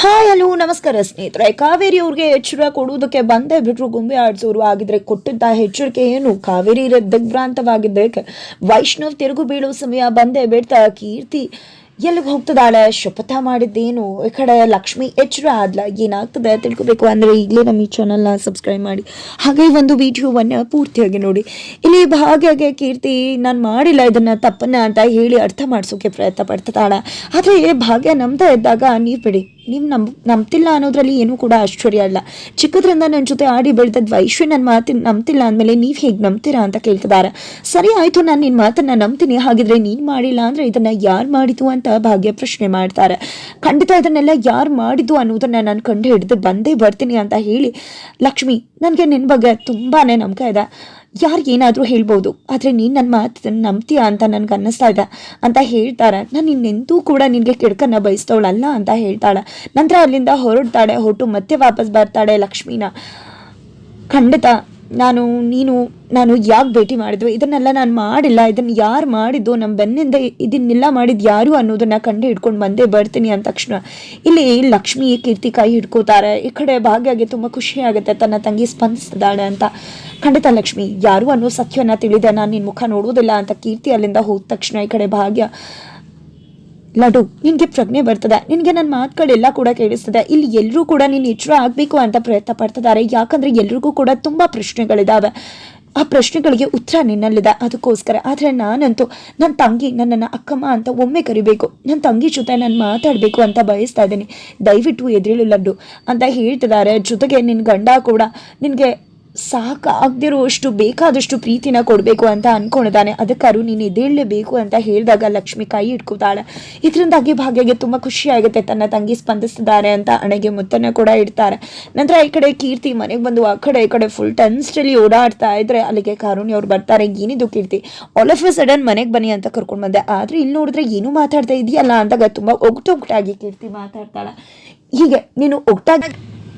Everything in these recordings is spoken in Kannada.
ಹಾಯ್ ಹಲೋ, ನಮಸ್ಕಾರ ಸ್ನೇಹಿತರೆ. ಕಾವೇರಿ ಅವ್ರಿಗೆ ಎಚ್ಚರ ಕೊಡುವುದಕ್ಕೆ ಬಂದೇ ಬಿಟ್ರು ಗುಂಬೆ ಆಡಿಸೋರು ಆಗಿದ್ರೆ ಕೊಟ್ಟಿದ್ದ ಎಚ್ಚರಿಕೆ ಏನು? ಕಾವೇರಿ ದಿಗ್ಭ್ರಾಂತವಾಗಿದ್ದಕ್ಕೆ ವೈಷ್ಣವ್ ತಿರುಗು ಬೀಳುವ ಸಮಯ ಬಂದೇ ಬಿಡ್ತಾ ಕೀರ್ತಿ ಎಲ್ಲಿಗೆ ಹೋಗ್ತದಾಳೆ ಶಪಥ ಮಾಡಿದ್ದೇನು? ಈ ಕಡೆ ಲಕ್ಷ್ಮಿ ಎಚ್ಚರ ಆದ್ಲ, ಏನಾಗ್ತದೆ ತಿಳ್ಕೊಬೇಕು ಅಂದರೆ ಈಗಲೇ ನಮ್ಮ ಈ ಚಾನಲ್ನ ಸಬ್ಸ್ಕ್ರೈಬ್ ಮಾಡಿ. ಹಾಗೆ ಒಂದು ವಿಡಿಯೋವನ್ನು ಪೂರ್ತಿಯಾಗಿ ನೋಡಿ. ಇಲ್ಲಿ ಭಾಗ್ಯಗೆ ಕೀರ್ತಿ, ನಾನು ಮಾಡಿಲ್ಲ ಇದನ್ನು ತಪ್ಪನ್ನ ಅಂತ ಹೇಳಿ ಅರ್ಥ ಮಾಡಿಸೋಕೆ ಪ್ರಯತ್ನ ಪಡ್ತಾಳೆ ಆದರೆ ಭಾಗ್ಯ ನಂಬ್ತಾ ಇದ್ದಾಗ, ನೀವು ಬಿಡಿ. ನೀವು ನಂಬ್ ನಂಬ್ತಿಲ್ಲ ಅನ್ನೋದ್ರಲ್ಲಿ ಏನೂ ಕೂಡ ಆಶ್ಚರ್ಯ ಅಲ್ಲ ಚಿಕ್ಕದ್ರಿಂದ ನನ್ನ ಜೊತೆ ಆಡಿ ಬೆಳೆದದ್ ವೈಶ್ವಿ ನನ್ನ ಮಾತಿನ ನಂಬ್ತಿಲ್ಲ ಅಂದಮೇಲೆ ನೀವು ಹೇಗೆ ನಂಬ್ತೀರಾ ಅಂತ ಕೇಳ್ತಿದ್ದಾರೆ. ಸರಿ ಆಯಿತು, ನಾನು ನಿನ್ನ ಮಾತನ್ನ ನಂಬ್ತೀನಿ ಹಾಗಿದ್ರೆ ನೀನು ಮಾಡಿಲ್ಲ ಅಂದರೆ ಇದನ್ನು ಯಾರು ಮಾಡಿತು ಅಂತ ಭಾಗ್ಯ ಪ್ರಶ್ನೆ ಮಾಡ್ತಾರೆ. ಖಂಡಿತ ಇದನ್ನೆಲ್ಲ ಯಾರು ಮಾಡಿದ್ದು ಅನ್ನೋದನ್ನು ನಾನು ಕಂಡು ಹಿಡಿದು ಬಂದೇ ಬರ್ತೀನಿ ಅಂತ ಹೇಳಿ. ಲಕ್ಷ್ಮಿ, ನನಗೆ ನಿನ್ನ ಬಗ್ಗೆ ತುಂಬಾ ನಂಬಿಕೆ ಇದೆ. ಯಾರು ಏನಾದರೂ ಹೇಳ್ಬೋದು, ಆದರೆ ನೀನು ನನ್ನ ಮಾತನ್ನು ನಂಬ್ತೀಯ ಅಂತ ನನಗೆ ಅನ್ನಿಸ್ತಾ ಇದೆ ಅಂತ ಹೇಳ್ತಾರೆ ನಾನು ಇನ್ನೆಂದೂ ಕೂಡ ನಿನಗೆ ಕೆಡ್ಕನ್ನ ಬಯಸ್ತವಳಲ್ಲ ಅಂತ ಹೇಳ್ತಾಳೆ. ನಂತರ ಅಲ್ಲಿಂದ ಹೊರಡ್ತಾಳೆ ಹೊಟ್ಟು ಮತ್ತೆ ವಾಪಸ್ ಬರ್ತಾಳೆ ಲಕ್ಷ್ಮೀನ. ಖಂಡಿತ ನಾನು, ನೀನು, ನಾನು ಯಾಕೆ ಭೇಟಿ ಮಾಡಿದ್ವಿ? ಇದನ್ನೆಲ್ಲ ನಾನು ಮಾಡಿಲ್ಲ. ಇದನ್ನು ಯಾರು ಮಾಡಿದ್ದು? ನಮ್ಮ ಬೆನ್ನಿಂದ ಇದನ್ನೆಲ್ಲ ಮಾಡಿದ್ದು ಯಾರು ಅನ್ನೋದನ್ನು ಕಂಡು ಹಿಡ್ಕೊಂಡು ಬಂದೇ ಬರ್ತೀನಿ ಅಂದ ತಕ್ಷಣ. ಇಲ್ಲಿ ಲಕ್ಷ್ಮಿ, ಕೀರ್ತಿ ಕೈ ಹಿಡ್ಕೋತಾರೆ. ಈ ಕಡೆ ಭಾಗ್ಯಗೆ ತುಂಬ ಖುಷಿ ಆಗುತ್ತೆ. ತನ್ನ ತಂಗಿ ಸ್ಪಂದಿಸ್ತಿದ್ದಾಳೆ ಅಂತ. ಖಂಡಿತ ಲಕ್ಷ್ಮಿ, ಯಾರು ಅನ್ನೋ ಸತ್ಯವನ್ನು ತಿಳಿದೆ. ನಾನು ನಿನ್ನ ಮುಖ ನೋಡೋದಿಲ್ಲ ಅಂತ ಕೀರ್ತಿ ಅಲ್ಲಿಂದ ಹೋದ ತಕ್ಷಣ ಈ ಕಡೆ ಭಾಗ್ಯ ಲಡು, ನಿನಗೆ ಪ್ರಜ್ಞೆ ಬರ್ತದೆ. ನಿನಗೆ ನನ್ನ ಮಾತುಗಳೆಲ್ಲ ಕೂಡ ಕೇಳಿಸ್ತದೆ. ಇಲ್ಲಿ ಎಲ್ಲರೂ ಕೂಡ ನೀನು ಎಚ್ಚರ ಆಗಬೇಕು ಅಂತ ಪ್ರಯತ್ನ ಪಡ್ತಿದ್ದಾರೆ ಯಾಕಂದ್ರೆ ಎಲ್ರಿಗೂ ಕೂಡ ತುಂಬ ಪ್ರಶ್ನೆಗಳಿದ್ದಾವೆ ಆ ಪ್ರಶ್ನೆಗಳಿಗೆ ಉತ್ತರ ನಿನ್ನಲ್ಲಿದೆ. ಅದಕ್ಕೋಸ್ಕರ. ಆದರೆ ನಾನಂತೂ ನನ್ನ ತಂಗಿ, ನನ್ನನ್ನು ಅಕ್ಕಮ್ಮ ಅಂತ ಒಮ್ಮೆ ಕರಿಬೇಕು. ನನ್ನ ತಂಗಿ ಜೊತೆ ನಾನು ಮಾತಾಡಬೇಕು ಅಂತ ಬಯಸ್ತಾ ಇದ್ದೀನಿ. ದಯವಿಟ್ಟು ಎದುರಿಳು ಲಡ್ಡು ಅಂತ ಹೇಳ್ತಿದ್ದಾರೆ ಜೊತೆಗೆ ನಿನ್ನ ಗಂಡ ಕೂಡ ನಿನಗೆ ಸಾಕಾಗದಿರುವಷ್ಟು ಬೇಕಾದಷ್ಟು ಪ್ರೀತಿನ ಕೊಡಬೇಕು ಅಂತ ಅನ್ಕೊಂಡಿದ್ದಾನೆ. ಅದಕ್ಕಾರು ನೀನು ಎದ್ದೇಳಲೇಬೇಕು ಅಂತ ಹೇಳಿದಾಗ ಲಕ್ಷ್ಮಿ ಕೈ ಇಟ್ಕೋತಾಳೆ ಇದರಿಂದಾಗಿ ಭಾಗ್ಯಗೆ ತುಂಬ ಖುಷಿ ಆಗುತ್ತೆ. ತನ್ನ ತಂಗಿ ಸ್ಪಂದಿಸ್ತಿದ್ದಾರೆ ಅಂತ ಹಣೆಗೆ ಮುತ್ತನ್ನು ಕೂಡ ಇಡ್ತಾರೆ. ನಂತರ ಈ ಕಡೆ ಕೀರ್ತಿ ಮನೆಗೆ ಬಂದು ಆ ಕಡೆ ಈ ಕಡೆ ಫುಲ್ ಟೆನ್ಸ್ಟಲ್ಲಿ ಓಡಾಡ್ತಾ ಇದ್ರೆ ಅಲ್ಲಿಗೆ ಕಾರುಣಿ ಅವ್ರು ಬರ್ತಾರೆ. ಏನಿದು Keerthi? All of a sudden ಮನೆಗೆ ಬನ್ನಿ ಅಂತ ಕರ್ಕೊಂಡು ಬಂದೆ. ಆದರೆ ಇಲ್ಲಿ ನೋಡಿದ್ರೆ ಏನು ಮಾತಾಡ್ತಾ ಇದೆಯಲ್ಲ ಅಂದಾಗ ತುಂಬ ಒಗ್ಟೊಗ್ಟಾಗಿ ಕೀರ್ತಿ ಮಾತಾಡ್ತಾಳೆ. ಹೀಗೆ ನೀನು ಒಗ್ಟಾಗಿ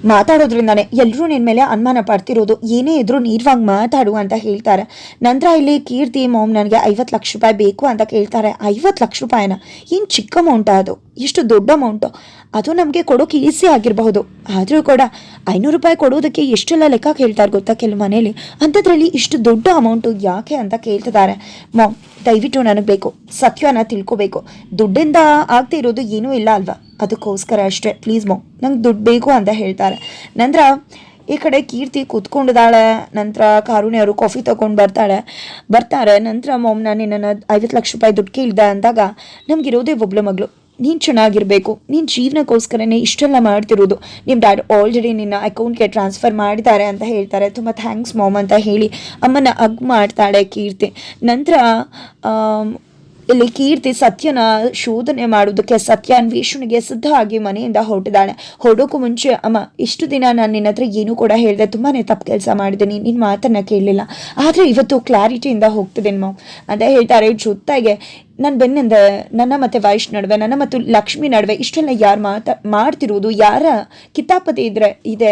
ಮಾತಾಡೋದ್ರಿಂದಾನೆ ಎಲ್ಲರೂ ನಿನ್ನ ಮೇಲೆ ಅನುಮಾನ ಪಡ್ತಿರೋದು. ಏನೇ ಇದ್ರೂ ನೀರ್ವಾಗಿ ಮಾತಾಡು ಅಂತ ಹೇಳ್ತಾರೆ. ನಂತರ ಇಲ್ಲಿ ಕೀರ್ತಿ ಮಾಮ್ ನನಗೆ ಐವತ್ತು ಲಕ್ಷ ರೂಪಾಯಿ ಬೇಕು ಅಂತ ಕೇಳ್ತಾರೆ. ಐವತ್ತು ಲಕ್ಷ ರೂಪಾಯಿನ? ಏನು ಚಿಕ್ಕ ಅಮೌಂಟಾ ಅದು? ಎಷ್ಟು ದೊಡ್ಡ ಅಮೌಂಟು ಅದು ನಮಗೆ ಕೊಡೋಕೆ ಈಸಿ ಆಗಿರಬಹುದು. ಆದರೂ ಕೂಡ ಐನೂರು ರೂಪಾಯಿ ಕೊಡೋದಕ್ಕೆ ಎಷ್ಟೆಲ್ಲ ಲೆಕ್ಕ ಕೇಳ್ತಾರೆ ಗೊತ್ತಾ ಕೆಲವು ಮನೇಲಿ? ಅಂಥದ್ರಲ್ಲಿ ಇಷ್ಟು ದೊಡ್ಡ ಅಮೌಂಟು ಯಾಕೆ ಅಂತ ಕೇಳ್ತಿದ್ದಾರೆ. ಮಾಮ್ ದಯವಿಟ್ಟು ನನಗೆ ಬೇಕು. ಸತ್ಯನ ತಿಳ್ಕೋಬೇಕು. ದುಡ್ಡಿಂದ ಆಗ್ತಾ ಇರೋದು ಏನೂ ಇಲ್ಲ ಅಲ್ವಾ? ಅದಕ್ಕೋಸ್ಕರ ಅಷ್ಟೇ. ಪ್ಲೀಸ್ ಮಾಮ್ ನಂಗೆ ದುಡ್ಡು ಬೇಕು ಅಂತ ಹೇಳ್ತಾರೆ. ನಂತರ ಈ ಕಡೆ ಕೀರ್ತಿ ಕೂತ್ಕೊಂಡಿದ್ದಾಳೆ ನಂತರ ಅವರು ಕಾಫಿ ತೊಗೊಂಡು ಬರ್ತಾಳೆ. ಬರ್ತಾರೆ. ನಂತರ ಮೊಮ್ಮ ನಾನು ನಿನ್ನನ್ನು ಐವತ್ತು ಲಕ್ಷ ರೂಪಾಯಿ ದುಡ್ಡು ಕೇಳಿದೆ ಅಂದಾಗ ನಮಗಿರೋದೇ ಒಬ್ಬಳು ಮಗಳು. ನೀನು ಚೆನ್ನಾಗಿರಬೇಕು ನಿನ್ನ ಜೀವನಕ್ಕೋಸ್ಕರನೇ ಇಷ್ಟೆಲ್ಲ ಮಾಡ್ತಿರೋದು. ನಿಮ್ಮ ಡ್ಯಾಡ್ ಆಲ್ರೆಡಿ ನಿನ್ನ ಅಕೌಂಟ್ಗೆ ಟ್ರಾನ್ಸ್ಫರ್ ಮಾಡಿದ್ದಾರೆ ಅಂತ ಹೇಳ್ತಾರೆ. ತುಂಬ ಥ್ಯಾಂಕ್ಸ್ ಮಾಮ್ ಅಂತ ಹೇಳಿ ಅಮ್ಮನ ಅಗ್ ಮಾಡ್ತಾಳೆ ಕೀರ್ತಿ. ನಂತರ ಇಲ್ಲಿ ಕೀರ್ತಿ ಸತ್ಯನ ಶೋಧನೆ ಮಾಡೋದಕ್ಕೆ ಸತ್ಯ ಅನ್ವೇಷಣೆಗೆ ಸಿದ್ಧ ಆಗಿ ಮನೆಯಿಂದ ಹೊರಟಿದ್ದಾಳೆ. ಹೊರಡೋಕ್ಕೂ ಮುಂಚೆ, ಅಮ್ಮ, ಇಷ್ಟು ದಿನ ನಾನು ನಿನ್ನ ಹತ್ರ ಏನೂ ಕೂಡ ಹೇಳಿದೆ ತುಂಬಾ ತಪ್ಪು ಕೆಲಸ ಮಾಡಿದ್ದೀನಿ ನಿನ್ನ ಮಾತನ್ನು ಕೇಳಲಿಲ್ಲ. ಆದರೆ ಇವತ್ತು ಕ್ಲಾರಿಟಿಯಿಂದ ಹೋಗ್ತಿದ್ದೀನಿ ಮಾವು ಅಂತ ಹೇಳ್ತಾರೆ. ಜೊತೆಗೆ ನನ್ನ ಬೆನ್ನಿಂದ ನನ್ನ ಮತ್ತು ವೈಶ್ ನಡುವೆ, ನನ್ನ ಮತ್ತು ಲಕ್ಷ್ಮಿ ನಡುವೆ ಇಷ್ಟೆಲ್ಲ ಯಾರು ಮಾತಾ, ಮಾಡ್ತಿರೋದು, ಯಾರ ಕಿತಾಪತಿ ಇದ್ರೆ ಇದೆ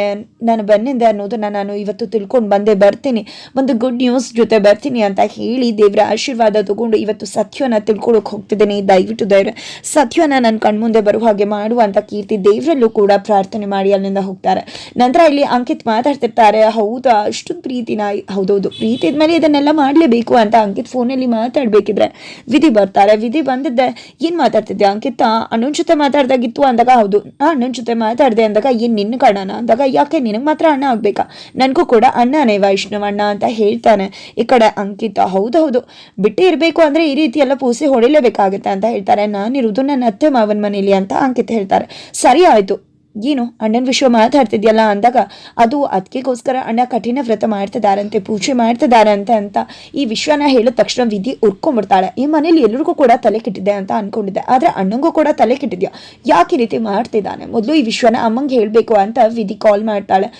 ನನ್ನ ಬೆನ್ನಿಂದೆ ಅನ್ನೋದನ್ನ ನಾನು ಇವತ್ತು ತಿಳ್ಕೊಂಡು ಬಂದೇ ಬರ್ತೀನಿ. ಒಂದು ಗುಡ್ ನ್ಯೂಸ್ ಜೊತೆ ಬರ್ತೀನಿ ಅಂತ ಹೇಳಿ ದೇವರ ಆಶೀರ್ವಾದ ತಗೊಂಡು ಇವತ್ತು ಸತ್ಯನ ತಿಳ್ಕೊಳ್ಳೋಕೆ ಹೋಗ್ತಿದ್ದೇನೆ. ದಯವಿಟ್ಟು ದೇವ್ರ, ಸತ್ಯನ ನನ್ನ ಕಣ್ಮುಂದೆ ಬರುವ ಹಾಗೆ ಮಾಡುವಂಥ ಕೀರ್ತಿ ದೇವರಲ್ಲೂ ಕೂಡ ಪ್ರಾರ್ಥನೆ ಮಾಡಿ ಅಲ್ಲಿಂದ ಹೋಗ್ತಾರೆ. ನಂತರ ಇಲ್ಲಿ ಅಂಕಿತ್ ಮಾತಾಡ್ತಿರ್ತಾರೆ, ಹೌದಾ ಅಷ್ಟು ಪ್ರೀತಿನ, ಹೌದೌದು ಪ್ರೀತಿ ಇದ್ಮೇಲೆ ಇದನ್ನೆಲ್ಲ ಮಾಡಲೇಬೇಕು ಅಂತ ಅಂಕಿತ್ ಫೋನಲ್ಲಿ ಮಾತಾಡಬೇಕಿದ್ರೆ, ವಿಧಿ ಬರ್ತಾರೆ ವಿಧಿ ಬಂದಿದ್ದೆ ಏನು ಮಾತಾಡ್ತಿದ್ದೆ ಅಂಕಿತ? ಅಣ್ಣನ ಜೊತೆ ಮಾತಾಡ್ದಾಗಿತ್ತು ಅಂದಾಗ ಹೌದು. ಅಣ್ಣನ ಜೊತೆ ಮಾತಾಡ್ದೆ ಅಂದಾಗ ಏನು ನಿನ್ನ ಕಣನ ಅಂದಾಗ ಯಾಕೆ ನಿನಗೆ ಮಾತ್ರ ಅಣ್ಣ ಆಗ್ಬೇಕಾ? ನನಗೂ ಕೂಡ ಅಣ್ಣನೇ ವೈಷ್ಣವಣ್ಣ ಅಂತ ಹೇಳ್ತಾನೆ. ಈ ಕಡೆ ಅಂಕಿತ, ಹೌದು ಬಿಟ್ಟೇ ಇರಬೇಕು ಅಂದ್ರೆ ಈ ರೀತಿ ಎಲ್ಲ ಪೂಸಿ ಹೊಡಿಲೇಬೇಕಾಗುತ್ತೆ ಅಂತ ಹೇಳ್ತಾರೆ. ನಾನಿರುವುದು ನನ್ನ ಅತ್ತೆ ಮಾವನ ಮನೇಲಿ ಅಂತ ಅಂಕಿತ ಹೇಳ್ತಾರೆ. ಸರಿ ಆಯ್ತು. ಏನು, ಅಣ್ಣನ ವಿಷಯ ಮಾತಾಡ್ತಿದ್ಯಲ್ಲ ಅಂದಾಗ, ಅದು ಅದಕ್ಕೆಗೋಸ್ಕರ ಅಣ್ಣ ಕಠಿಣ ವ್ರತ ಮಾಡ್ತಿದಾರಂತೆ, ಪೂಜೆ ಮಾಡ್ತಿದಾರಂತೆ ಅಂತ ಈ ವಿಷಯನ ಹೇಳಿದ ತಕ್ಷಣ ವಿಧಿ ಉರ್ಕೊಂಡ್ಬಿಡ್ತಾಳೆ ಈ ಮನೇಲಿ ಎಲ್ರಿಗೂ ಕೂಡ ತಲೆ ಕೆಟ್ಟಿದೆ ಅಂತ ಅನ್ಕೊಂಡಿದ್ದೆ. ಆದರೆ ಅಣ್ಣಂಗೂ ಕೂಡ ತಲೆ ಕೆಟ್ಟಿದ್ಯಾ? ಯಾಕೆ ರೀತಿ ಮಾಡ್ತಿದ್ದಾನೆ? ಮೊದಲು ಈ ವಿಶ್ವನ ಅಮ್ಮಂಗೆ ಹೇಳಬೇಕು ಅಂತ ವಿಧಿ ಕಾಲ್ ಮಾಡ್ತಾಳೆ.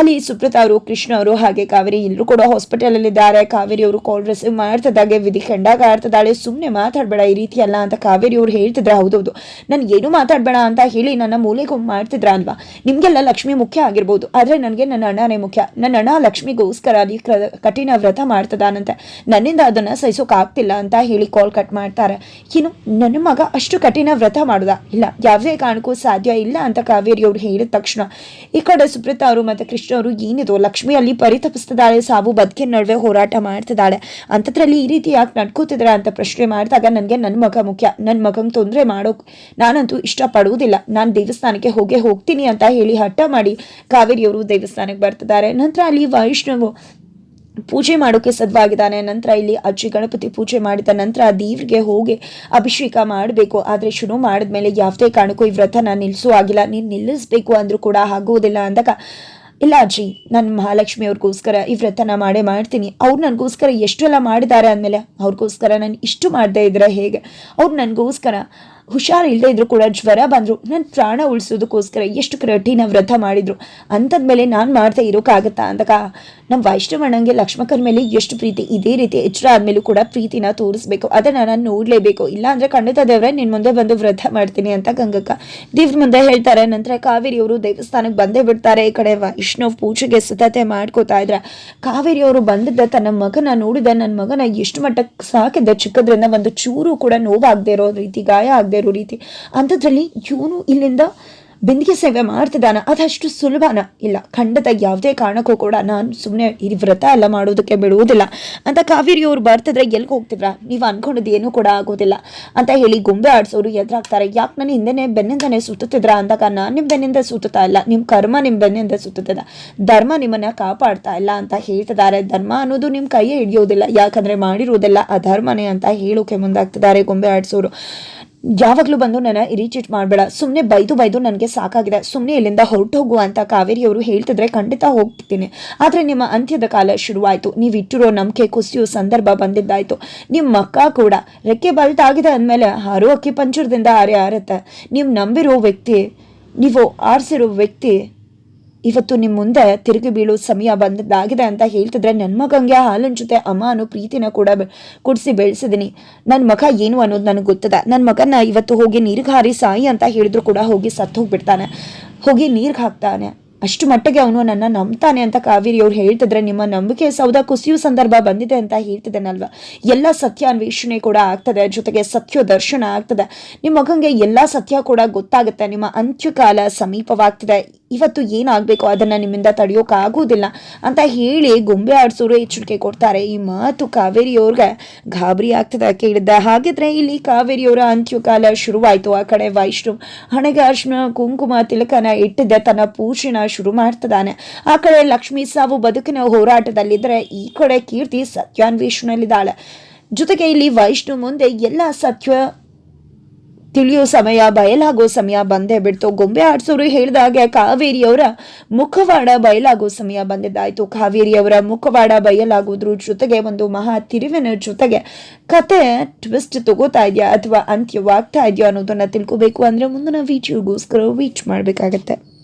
ಅಲ್ಲಿ ಸುಪ್ರತಾ ಅವರು, ಕೃಷ್ಣ ಅವರು ಹಾಗೆ ಕಾವೇರಿ ಎಲ್ಲರೂ ಕೂಡ ಹಾಸ್ಪಿಟಲ್ ಅಲ್ಲಿ ಇದ್ದಾರೆ ಕಾವೇರಿ ಅವರು ಕಾಲ್ ರಿಸೀವ್ ಮಾಡ್ತಿದ್ದಾಗೆ ವಿಧಿ ಕಂಡಾಗ ಆಡ್ತದಾಳೆ ಸುಮ್ಮನೆ ಮಾತಾಡಬೇಡ, ಈ ರೀತಿ ಅಲ್ಲ ಅಂತ ಕಾವೇರಿ ಅವ್ರು ಹೇಳ್ತಿದ್ರ ಹೌದೌದು. ನಾನು ಏನು ಮಾತಾಡಬೇಡ ಅಂತ ಹೇಳಿ ನನ್ನ ಮೂಲೆಗೂ ಮಾಡ್ತಿದ್ರ ಅಲ್ವಾ? ನಿಮಗೆಲ್ಲ ಲಕ್ಷ್ಮಿ ಮುಖ್ಯ ಆಗಿರ್ಬೋದು. ಆದರೆ ನನಗೆ ನನ್ನ ಅಣ್ಣನೇ ಮುಖ್ಯ. ನನ್ನ ಅಣ್ಣ ಲಕ್ಷ್ಮಿಗೋಸ್ಕರ ಅಲ್ಲಿ ಕಠಿಣ ವ್ರತ ಮಾಡ್ತದಾನಂತೆ. ನನ್ನಿಂದ ಅದನ್ನು ಸಹಿಸೋಕ್ಕಾಗ್ತಿಲ್ಲ ಅಂತ ಹೇಳಿ ಕಾಲ್ ಕಟ್ ಮಾಡ್ತಾರೆ. ಏನು ನನ್ನ ಮಗ ಅಷ್ಟು ಕಠಿಣ ವ್ರತ ಮಾಡುದ? ಇಲ್ಲ, ಯಾವುದೇ ಕಾರಣಕ್ಕೂ ಸಾಧ್ಯ ಇಲ್ಲ ಅಂತ ಕಾವೇರಿ ಅವರು ಹೇಳಿದ ತಕ್ಷಣ. ಈ ಕಡೆ ಸುಪ್ರೀತಾ ಅವರು ಮತ್ತು ಅವರು ಏನಿದು? ಲಕ್ಷ್ಮಿ ಅಲ್ಲಿ ಪರಿತಪಿಸ್ತಿದ್ದಾಳೆ ಸಾವು ಬದುಕಿನ ನಡುವೆ ಹೋರಾಟ ಮಾಡ್ತಿದ್ದಾಳೆ. ಅಂಥದ್ರಲ್ಲಿ ಈ ರೀತಿ ಯಾಕೆ ನಡ್ಕೋತಿದ್ರ ಅಂತ ಪ್ರಶ್ನೆ ಮಾಡಿದಾಗ ನನಗೆ ನನ್ನ ಮಗ ಮುಖ್ಯ. ನನ್ನ ಮಗಂಗೆ ತೊಂದರೆ ಮಾಡೋಕೆ ನಾನಂತೂ ಇಷ್ಟಪಡುವುದಿಲ್ಲ. ನಾನು ದೇವಸ್ಥಾನಕ್ಕೆ ಹೋಗೇ ಹೋಗ್ತೀನಿ ಅಂತ ಹೇಳಿ ಹಠ ಮಾಡಿ ಕಾವೇರಿಯವರು ದೇವಸ್ಥಾನಕ್ಕೆ ಬರ್ತಿದ್ದಾರೆ. ನಂತರ ಅಲ್ಲಿ ವೈಷ್ಣವು ಪೂಜೆ ಮಾಡೋಕ್ಕೆ ಸದ್ವಾಗಿದ್ದಾನೆ. ನಂತರ ಇಲ್ಲಿ ಅಜ್ಜಿ ಗಣಪತಿ ಪೂಜೆ ಮಾಡಿದ ನಂತರ ದೇವ್ರಿಗೆ ಹೋಗಿ ಅಭಿಷೇಕ ಮಾಡಬೇಕು. ಆದರೆ ಶುರು ಮಾಡಿದ್ಮೇಲೆ ಯಾವುದೇ ಕಾರಣಕ್ಕೂ ಈ ವ್ರತನ ನಿಲ್ಲಿಸೋ ಆಗಿಲ್ಲ. ನೀನು ನಿಲ್ಲಿಸಬೇಕು ಅಂದರೂ ಕೂಡ ಆಗುವುದಿಲ್ಲ ಅಂದಾಗ ಇಲ್ಲ ಅಜ್ಜಿ ನನ್ನ ಮಹಾಲಕ್ಷ್ಮಿ ಅವ್ರಿಗೋಸ್ಕರ ಈ ವ್ರತನ ಮಾಡೇ ಮಾಡ್ತೀನಿ. ಅವ್ರು ನನಗೋಸ್ಕರ ಎಷ್ಟೆಲ್ಲ ಮಾಡಿದ್ದಾರೆ ಅಂದಮೇಲೆ ಅವ್ರಿಗೋಸ್ಕರ ನಾನು ಇಷ್ಟು ಮಾಡದೇ ಇದ್ರೆ ಹೇಗೆ? ಅವ್ರು ನನಗೋಸ್ಕರ ಹುಷಾರು ಇಲ್ಲದೆ ಇದ್ರು ಕೂಡ ಜ್ವರ ಬಂದರು ನನ್ನ ಪ್ರಾಣ ಉಳಿಸೋದಕ್ಕೋಸ್ಕರ ಎಷ್ಟು ಕಠಿಣ ವ್ರತ ಮಾಡಿದ್ರು ಅಂಥದ್ಮೇಲೆ ನಾನು ಮಾಡ್ತಾ ಇರೋಕ್ಕಾಗತ್ತಾ ಅಂದಾಗ ನಮ್ಮ ವೈಷ್ಣವಣ್ಣಂಗೆ ಲಕ್ಷ್ಮಕರ್ ಮೇಲೆ ಎಷ್ಟು ಪ್ರೀತಿ, ಇದೇ ರೀತಿ ಎಚ್ಚರ ಆದಮೇಲೂ ಕೂಡ ಪ್ರೀತಿನ ತೋರಿಸ್ಬೇಕು, ಅದನ್ನು ನಾನು ನೋಡಲೇಬೇಕು ಇಲ್ಲ ಅಂದರೆ ಖಂಡಿತ ದೇವ್ರೆ ನಿನ್ನ ಮುಂದೆ ಬಂದು ವ್ರತ ಮಾಡ್ತೀನಿ ಅಂತ ಗಂಗಕ್ಕ ದೇವ್ರ ಮುಂದೆ ಹೇಳ್ತಾರೆ. ನಂತರ ಕಾವೇರಿಯವರು ದೇವಸ್ಥಾನಕ್ಕೆ ಬಂದೇ ಬಿಡ್ತಾರೆ ಈ ಕಡೆ, ವೈಷ್ಣವ್ ಪೂಜೆಗೆ ಸಿದ್ಧತೆ ಮಾಡ್ಕೋತಾ ಇದ್ರ. ಕಾವೇರಿ ಅವರು ಬಂದಿದ್ದ ತನ್ನ ಮಗನ ನೋಡಿದ ನನ್ನ ಮಗನ ಎಷ್ಟು ಮಟ್ಟಕ್ಕೆ ಸಾಕಿದ್ದ, ಚಿಕ್ಕದ್ರಿಂದ ಒಂದು ಚೂರು ಕೂಡ ನೋವಾಗದೆ ಇರೋ ರೀತಿ ಗಾಯ ಆಗದೆ ಇರೋ ರೀತಿ ಅಂಥದ್ರಲ್ಲಿ ಇವನು ಇಲ್ಲಿಂದ ಬೆಂದಿಗೆ ಸೇವೆ ಮಾಡ್ತಿದ್ದಾನ. ಅದಷ್ಟು ಸುಲಭನ ಇಲ್ಲ. ಖಂಡದ ಯಾವುದೇ ಕಾರಣಕ್ಕೂ ಕೂಡ ನಾನು ಸುಮ್ಮನೆ ಈ ವ್ರತ ಎಲ್ಲ ಮಾಡೋದಕ್ಕೆ ಬಿಡುವುದಿಲ್ಲ. ಅಂತ ಕಾವೇರಿ ಅವ್ರು ಬರ್ತಿದ್ರೆ ಎಲ್ಲಿಗೆ ಹೋಗ್ತಿದ್ರ? ನೀವು ಅನ್ಕೊಂಡಿದ್ದು ಏನೂ ಕೂಡ ಆಗೋದಿಲ್ಲ. ಅಂತ ಹೇಳಿ ಗೊಂಬೆ ಆಡಿಸೋರು ಎದುರಾಗ್ತಾರೆ. ಯಾಕೆ ನಾನು ಹಿಂದೆನೇ ಬೆನ್ನಿಂದನೇ ಸುತ್ತುತ್ತಿದ್ರ ಅಂದಾಗ ನಾನು ನಿಮ್ಮ ಬೆನ್ನಿಂದ ಸುತ್ತುತ್ತಾ ಇಲ್ಲ. ನಿಮ್ಮ ಕರ್ಮ ನಿಮ್ಮ ಬೆನ್ನಿಂದ ಸುತ್ತದ ಧರ್ಮ ನಿಮ್ಮನ್ನ ಕಾಪಾಡ್ತಾ ಇಲ್ಲ ಅಂತ ಹೇಳ್ತಿದ್ದಾರೆ. ಧರ್ಮ ಅನ್ನೋದು ನಿಮ್ಮ ಕೈಯೇ ಹಿಡಿಯೋದಿಲ್ಲ. ಯಾಕಂದ್ರೆ ಆ ಅಧರ್ಮನೇ ಅಂತ ಹೇಳೋಕೆ ಮುಂದಾಗ್ತಿದ್ದಾರೆ ಗೊಂಬೆ ಆಡ್ಸೋರು. ಯಾವಾಗಲೂ ಬಂದು ನನ್ನ ಇರಿಟೇಟ್ ಮಾಡಬೇಡ. ಸುಮ್ಮನೆ ಬೈದು ಬೈದು ನನಗೆ ಸಾಕಾಗಿದೆ. ಸುಮ್ಮನೆ ಇಲ್ಲಿಂದ ಹೊರಟು ಹೋಗು ಅಂತ ಕಾವೇರಿ ಅವರು ಹೇಳ್ತಿದ್ರೆ ಖಂಡಿತ ಹೋಗ್ತೀನಿ ಆದರೆ ನಿಮ್ಮ ಅಂತ್ಯದ ಕಾಲ ಶುರುವಾಯಿತು. ನೀವು ಇಟ್ಟಿರೋ ನಂಬಿಕೆ ಕುಸಿಯೋ ಸಂದರ್ಭ ಬಂದಿದ್ದಾಯಿತು. ನಿಮ್ಮ ಅಕ್ಕ ಕೂಡ ರೆಕ್ಕೆ ಬಲ್ಟಾಗಿದೆ ಅಂದಮೇಲೆ ಹಾರೋ ಅಕ್ಕಿ ಪಂಚುರದಿಂದ ಹಾರಿ ಹಾರತ್ತೆ. ನೀವು ನಂಬಿರೋ ವ್ಯಕ್ತಿ, ನೀವು ಆರಿಸಿರೋ ವ್ಯಕ್ತಿ ಇವತ್ತು ನಿಮ್ಮ ಮುಂದೆ ತಿರುಗಿ ಬೀಳೋ ಸಮಯ ಬಂದದ್ದಾಗಿದೆ ಅಂತ ಹೇಳ್ತಿದ್ರೆ ನನ್ನ ಮಗಂಗೆ ಹಾಲಿನ ಜೊತೆ ಅಮ್ಮ ಅನ್ನೋ ಪ್ರೀತಿನ ಕೂಡ ಕುಡಿಸಿ ಬೆಳೆಸಿದ್ದೀನಿ ನನ್ನ ಮಗ ಏನು ಅನ್ನೋದು ನನಗೆ ಗೊತ್ತದ. ನನ್ನ ಮಗನ ಇವತ್ತು ಹೋಗಿ ನೀರಿಗೆ ಹಾರಿ ಸಾಯಿ ಅಂತ ಹೇಳಿದ್ರು ಕೂಡ ಹೋಗಿ ಸತ್ತು ಹೋಗ್ಬಿಡ್ತಾನೆ. ಹೋಗಿ ನೀರಿಗೆ ಹಾಕ್ತಾನೆ. ಅಷ್ಟು ಮಟ್ಟಿಗೆ ಅವನು ನನ್ನ ನಂಬ್ತಾನೆ ಅಂತ ಕಾವೇರಿ ಅವ್ರು ಹೇಳ್ತಿದ್ರೆ ನಿಮ್ಮ ನಂಬಿಕೆ ಸೌದ ಕುಸಿಯು ಸಂದರ್ಭ ಬಂದಿದೆ ಅಂತ ಹೇಳ್ತಿದ್ದೇನಲ್ವ? ಎಲ್ಲ ಸತ್ಯ ಅನ್ವೇಷಣೆ ಕೂಡ ಆಗ್ತದೆ, ಜೊತೆಗೆ ಸತ್ಯ ದರ್ಶನ ಆಗ್ತದೆ. ನಿಮ್ಮ ಮಗಂಗೆ ಎಲ್ಲ ಸತ್ಯ ಕೂಡ ಗೊತ್ತಾಗುತ್ತೆ. ನಿಮ್ಮ ಅಂತ್ಯಕಾಲ ಸಮೀಪವಾಗ್ತಿದೆ. ಇವತ್ತು ಏನಾಗಬೇಕು ಅದನ್ನು ನಿಮ್ಮಿಂದ ತಡೆಯೋಕ್ಕಾಗೋದಿಲ್ಲ ಅಂತ ಹೇಳಿ ಗೊಂಬೆ ಆಡಿಸೋರು ಎಚ್ಚರಿಕೆ ಕೊಡ್ತಾರೆ. ಈ ಮಾತು ಕಾವೇರಿಯವ್ರಿಗೆ ಗಾಬರಿ ಆಗ್ತದೆ ಕೇಳಿದ್ದ ಹಾಗಿದ್ರೆ ಇಲ್ಲಿ ಕಾವೇರಿಯವರ ಅಂತ್ಯಕಾಲ ಶುರುವಾಯಿತು. ಆ ಕಡೆ ವೈಷ್ಣು ಹಣೆಗೆ ಕುಂಕುಮ ತಿಲಕನ ಇಟ್ಟಿದ್ದ. ತನ್ನ ಪೂಜೆನ ಶುರು ಮಾಡ್ತದಾನೆ ಆ ಕಡೆ ಲಕ್ಷ್ಮೀ ಸಾವು ಬದುಕಿನ ಹೋರಾಟದಲ್ಲಿದ್ದರೆ ಈ ಕಡೆ ಕೀರ್ತಿ ಸತ್ಯಾನ್ವೇಷಣೆಯಲ್ಲಿದ್ದಾಳೆ. ಜೊತೆಗೆ ಇಲ್ಲಿ ವೈಷ್ಣು ಮುಂದೆ ಎಲ್ಲ ಸತ್ಯ ತಿಳಿಯೋ ಸಮಯ, ಬಯಲಾಗೋ ಸಮಯ ಬಂದೇ ಬಿಡ್ತು. ಗೊಂಬೆ ಆಡ್ಸೋರು ಹೇಳಿದಾಗೆ ಕಾವೇರಿಯವರ ಮುಖವಾಡ ಬಯಲಾಗೋ ಸಮಯ ಬಂದಿದ್ದಾಯ್ತು. ಕಾವೇರಿಯವರ ಮುಖವಾಡ ಬಯಲಾಗೋದ್ರ ಜೊತೆಗೆ ಒಂದು ಮಹಾ ತಿರುವಿನ ಜೊತೆಗೆ ಕತೆ ಟ್ವಿಸ್ಟ್ ತಗೋತಾ ಇದೆಯಾ ಅಥವಾ ಅಂತ್ಯವಾಗ್ತಾ ಇದೆಯಾ ಅನ್ನೋದನ್ನ ತಿಳ್ಕೊಬೇಕು. ಅಂದ್ರೆ ಮುಂದಿನ ವಿಡಿಯೋಗೋಸ್ಕರ ವೀಚ್ ಮಾಡಬೇಕಾಗತ್ತೆ.